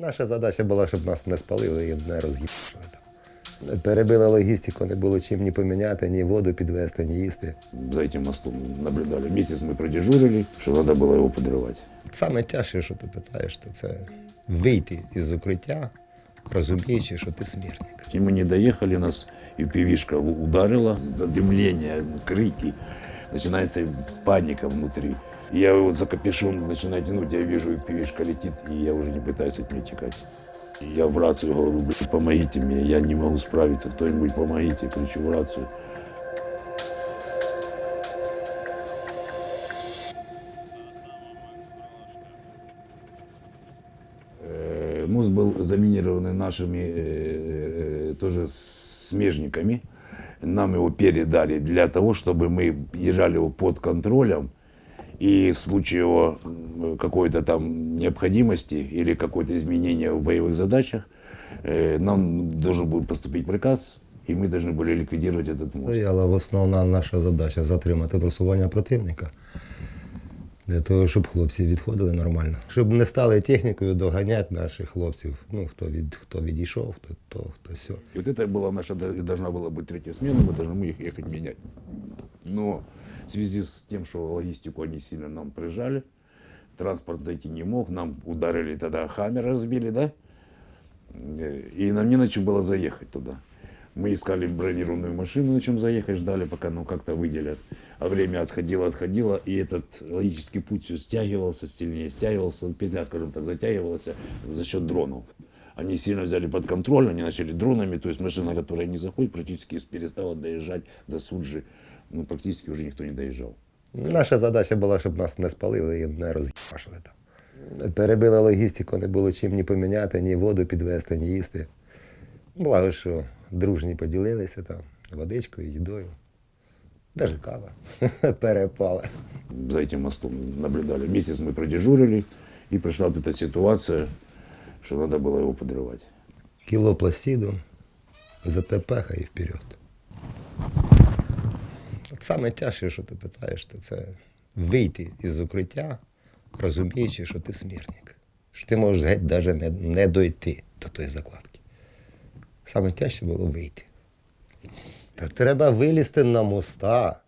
Наша задача була, щоб нас не спалили і не роз'їбали там. Перебили логістику, не було чим ні поміняти, ні воду підвезти, ні їсти. За этим мостом наблюдали. Месяц мы продежурили, что надо было его подрывать. Саме тяжче, що ти питаєш, то це вийти із укриття, розуміючи, що ти смертник. И мы не доехали, нас и пивишка ударила, задымление, крики, начинается паника внутри. Я вот за капюшон начинаю тянуть, я вижу, и пивишка летит, и я уже не пытаюсь от нее текать. Я в рацию говорю, «Блин, помогите мне, я не могу справиться, кто-нибудь помогите, кричу в рацию. Э, Мост был заминированный нашими э, э, тоже смежниками. Нам его передали для того, чтобы мы держали его под контролем. И в случае какой-то там необходимости или какое-то изменение в боевых задачах, э, нам должен был поступить приказ, и мы должны были ликвидировать этот мост. Стояла основна наша задача затримати просування противника. Для того, щоб хлопці відходили нормально. Щоб не стали технікою доганяти наших хлопців. Ну, хто, від, хто відійшов, хто то, хто все. И вот это была наша, д- должна была быть третья смена, мы должны мы их ехать менять. Но в связи с тем, что логистику они сильно нам прижали, транспорт зайти не мог, нам ударили тогда хаммер разбили, да? Э, И нам не на чем было заехать туда. Мы искали бронированную машину, на чем заехать, ждали, пока ну как-то выделят. А время отходило, отходило, и этот логический путь все стягивался, сильнее стягивался, петля, скажем так, затягивалась за счет дронов. Они сильно взяли под контроль, они начали дронами, то есть машина, которая не заходит, практически перестала доезжать до Суджи. Ну, практически уже никто не доезжал. Наша задача була, щоб нас не спалили і не роз'їбашили там. Перебили логістику, не було чим ні поміняти, ні воду підвезти, ні їсти. Благо, що дружні поділилися там водичкою, їдою. Даже кава перепала. За этим мостом наблюдали. Месяц мы продежурили, и пришла вот эта ситуация, что надо было его подрывать. Кіло пластиду, затепеха і вперед. От Саме тяжче, що ти питаєш, то це вийти із укриття, розуміючи, що ти смертник. Що ти можеш геть навіть не, не дойти до тої закладки. Саме тяжче було вийти. Та треба вилізти на моста,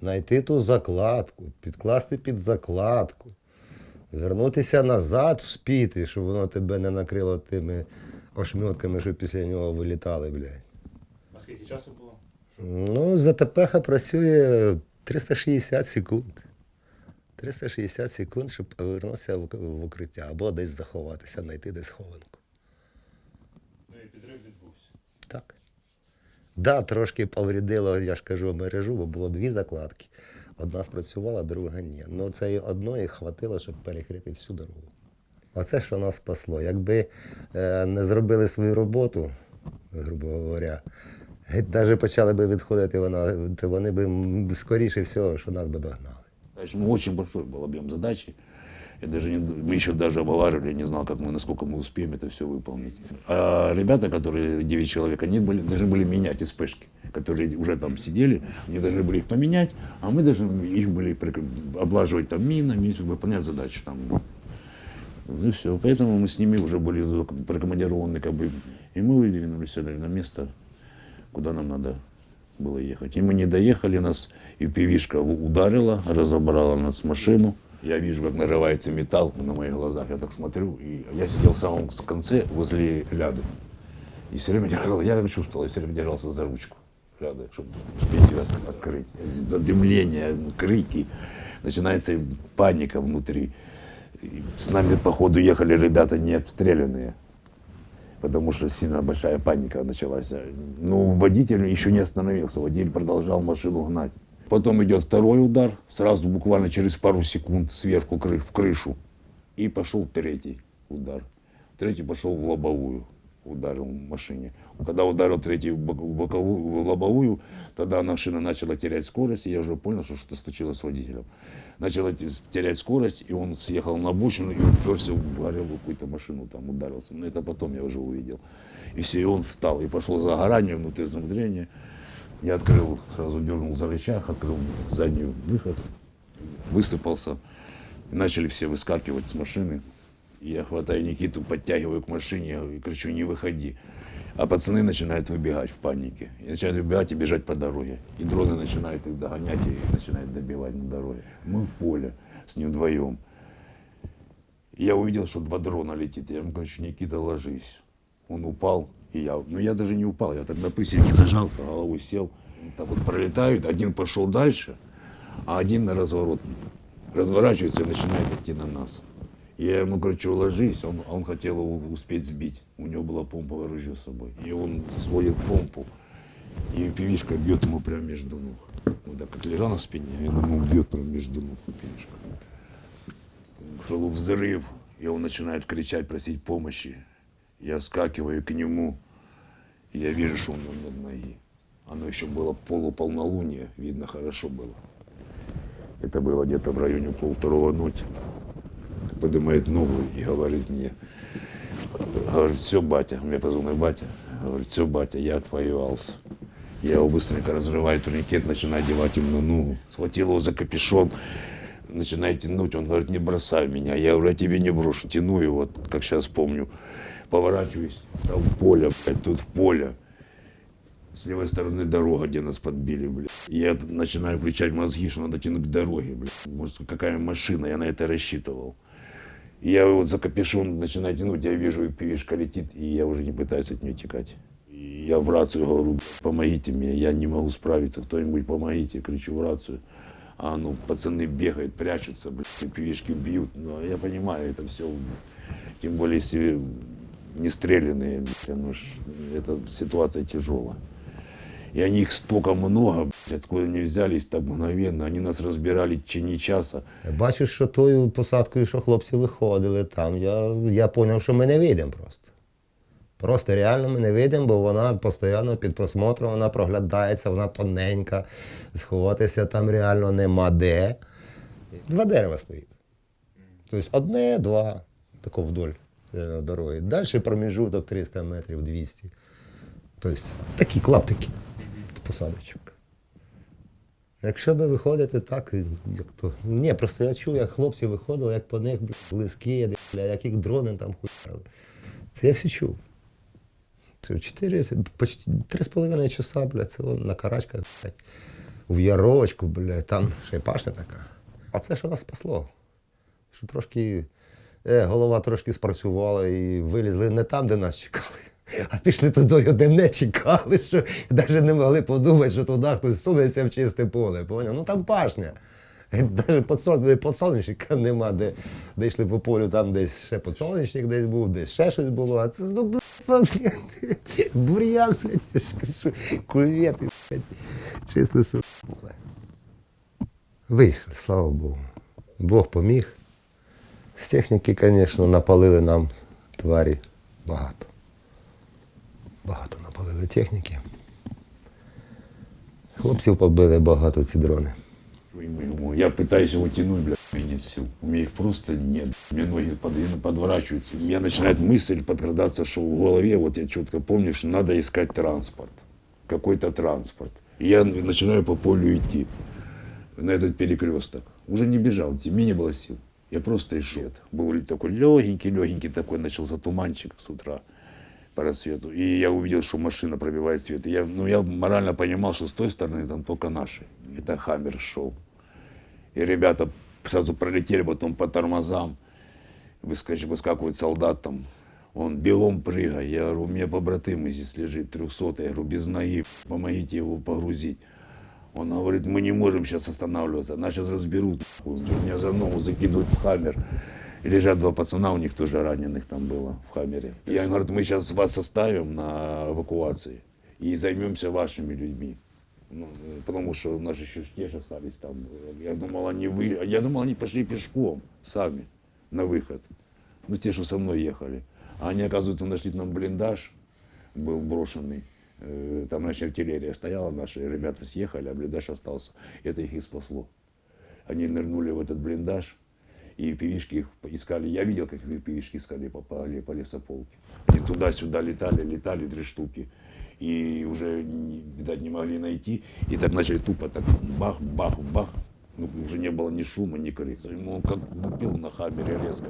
знайти ту закладку, підкласти під закладку, вернутися назад вспіти, щоб воно тебе не накрило тими ошмьотками, що після нього вилітали, блядь. А скільки часу було? Ну, ЗТПХ працює 360 секунд. 360 секунд, щоб повернутися в в укриття або десь заховатися, знайти десь хованку. Ну і підрив відбувся. Так. Да, трошки повредило, я ж кажу, мережу, бо було дві закладки. Одна спрацювала, друга ні. Ну, цієї одної хватило, щоб перекрити всю дорогу. Оце, що нас спасло. Якби е, не зробили свою роботу, грубо говоря, навіть почали би відходити, вона, то вони б скоріше всього, що нас би догнали. Ну, очень большой был объем задачи. Я даже не, мы еще даже обговаривали, я не знал, как мы, насколько мы успеем это все выполнить. А ребята, которые 9 человек, они были, должны были менять СПшки, которые уже там сидели, они должны были их поменять, а мы должны их были облаживать там минами, выполнять задачу там. Ну все. Поэтому мы с ними уже были прикомандированы, как бы, и мы выдвинулись на место, куда нам надо было ехать. И мы не доехали, нас и пивишка ударила, разобрала нас машину. Я вижу, как нарывается металл на моих глазах. Я так смотрю, и я сидел в самом конце возле ляды. И все время держал, я как чувствовал, я все время держался за ручку ляды, чтобы успеть ее от- открыть. Задымление, крики, начинается паника внутри. И с нами, походу, ехали ребята не обстрелянные потому что сильно большая паника началась. Ну, водитель еще не остановился, водитель продолжал машину гнать. Потом идет второй удар, сразу буквально через пару секунд сверху в крышу. И пошел третий удар. Третий пошел в лобовую, ударил в машине. Когда ударил третий в бок- в боковую, в лобовую, тогда машина начала терять скорость, и я уже понял, что что-то случилось с водителем. Начала те- терять скорость, и он съехал на обочину и уперся в какую-то машину, там ударился. Но это потом я уже увидел. И все, и он встал, и пошло загорание внутри зрения. Я открыл, сразу дернул за рычаг, открыл задний выход, высыпался. И начали все выскакивать с машины. Я хватаю Никиту, подтягиваю к машине и кричу, не выходи. А пацаны начинают выбегать в панике. И начинают выбегать и бежать по дороге. И дроны начинают их догонять и начинают добивать на дороге. Мы в поле с ним вдвоем. Я увидел, что два дрона летит. Я ему говорю, Никита, ложись. Он упал, и я, ну я даже не упал, я так на пысельке зажался, головой сел. Так вот пролетают, один пошел дальше, а один на разворот разворачивается и начинает идти на нас. Я ему что ложись, он, а он хотел успеть сбить. У него было помповое ружье с собой. И он сводит помпу, и пивишка бьет ему прямо между ног. Вот так как лежал на спине, и он ему бьет прямо между ног пивишка. Сразу взрыв, и он начинает кричать, просить помощи. Я скакиваю к нему, и я вижу, что он нет ноги. Оно еще было полуполнолуние, видно хорошо было. Это было где-то в районе полвторого ночи. Поднимает ногу и говорит мне, говорит, все, батя, у меня позвонил батя, говорит, все, батя, я отвоевался. Я его быстренько разрываю турникет, начинаю одевать ему на ногу. Схватил его за капюшон, начинаю тянуть, он говорит, не бросай меня. Я говорю, я тебе не брошу, тяну его, вот, как сейчас помню. Поворачиваюсь, там поле, блядь, тут поле. С левой стороны дорога, где нас подбили, блядь. Я начинаю включать мозги, что надо тянуть к дороге, блядь. Может, какая машина, я на это рассчитывал. Я вот за капюшон начинаю тянуть, я вижу, пивишка летит, и я уже не пытаюсь от нее текать. Я в рацию говорю, «Блядь, помогите мне, я не могу справиться, кто-нибудь помогите, кричу в рацию. А ну, пацаны бегают, прячутся, блядь, пивишки бьют. Но я понимаю, это все, тем более, если не стрелянные, оно ж, эта ситуация тяжелая. И они их столько много, откуда они взялись так мгновенно. Они нас разбирали в течение часа. Бачу, що тою посадкою, що хлопці виходили там, я, я зрозумів, що ми не вийдемо просто. Просто реально ми не вийдемо, бо вона постійно під просмотром, вона проглядається, вона тоненька, сховатися там реально нема де. Два дерева стоїть. Тобто одне, два, тако вдоль дороги. Далі проміжуток 300 метрів, 200. Тобто такі клаптики посадочок. Якщо би виходити так, як то. Ні, просто я чув, як хлопці виходили, як по них близькі, як їх дрони там хуяли. Це я все чув. Чотири, почти три з половиною часа, бля, це вон на карачках, блядь, в ярочку, бля, там ще й пашня така. А це що нас спасло. Що трошки е, голова трошки спрацювала і вилізли не там, де нас чекали. А пішли туди, де не чекали, що навіть не могли подумати, що туди хтось сунеться в чисте поле. Поняв? Ну там пашня. Навіть подсолнечника подсолнечника нема, де, де йшли по полю, там десь ще подсолнечник десь був, десь ще щось було. А це ну, бур'ян, блядь, кувети, чисте поле. Вийшли, слава Богу. Бог поміг. З техніки, звісно, напалили нам тварі багато. Багато напалили техніки. Хлопців побили багато ці дрони. Ему- Я пытаюсь его тянуть, бля, у меня нет сил. У меня их просто нет. У меня ноги под- подворачиваются. У меня начинает мысль подкрадаться, что в голове, вот я четко помню, что надо искать транспорт. Какой-то транспорт. И я начинаю по полю идти на этот перекресток. Уже не бежал, идти, мне не было сил. Я просто и шел. Был такой легенький-легенький такой, начался туманчик с утра по рассвету. И я увидел, что машина пробивает свет. И я, ну, я морально понимал, что с той стороны там только наши. Это Хаммер шел. И ребята сразу пролетели потом по тормозам. Выскач- выскакивает солдат там. Он бегом прыгай. Я говорю, у меня побратым здесь лежит, 300 Я говорю, без ноги, помогите его погрузить. Он говорит, мы не можем сейчас останавливаться, нас сейчас разберут. нахуй». Меня за ногу закидывают в хаммер. И лежат два пацана, у них тоже раненых там было в хаммере. И он говорит, мы сейчас вас оставим на эвакуации и займемся вашими людьми. Ну, потому что наши ж остались там. Я думал, они вы... Я думал, они пошли пешком сами на выход. Ну, те, что со мной ехали. А они, оказывается, нашли там блиндаж, был брошенный. Э, Там, значит, артиллерия стояла, наши ребята съехали, а блиндаж остался. Это их и спасло. Они нырнули в этот блиндаж, и пивишки их искали. Я видел, как их пивишки искали по, по, по лесополке. Они туда-сюда летали, летали три штуки. И уже, видать, не могли найти. И так начали тупо так бах, бах, бах. Ну, уже не было ни шума, ни крика. Ему Он как бил на хаммере резко.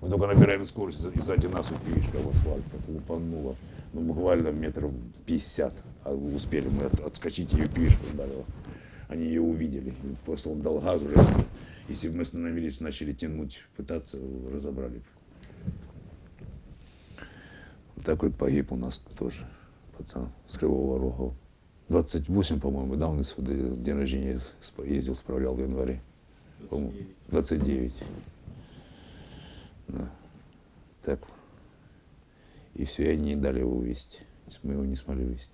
Мы только набираем скорость, и сзади нас упишка в асфальт, как упанула. Ну, буквально метров 50. А успели мы от- отскочить, ее пишку ударила. Они ее увидели. Просто он дал газу резко. Если бы мы остановились, начали тянуть, пытаться, разобрали. Вот так вот погиб у нас тоже пацан с Кривого Рога. 28, по-моему, да, он день рождения ездил, справлял в январе. По-моему, 29. Да. Так. И все, и они не дали его увезти. Мы его не смогли увезти.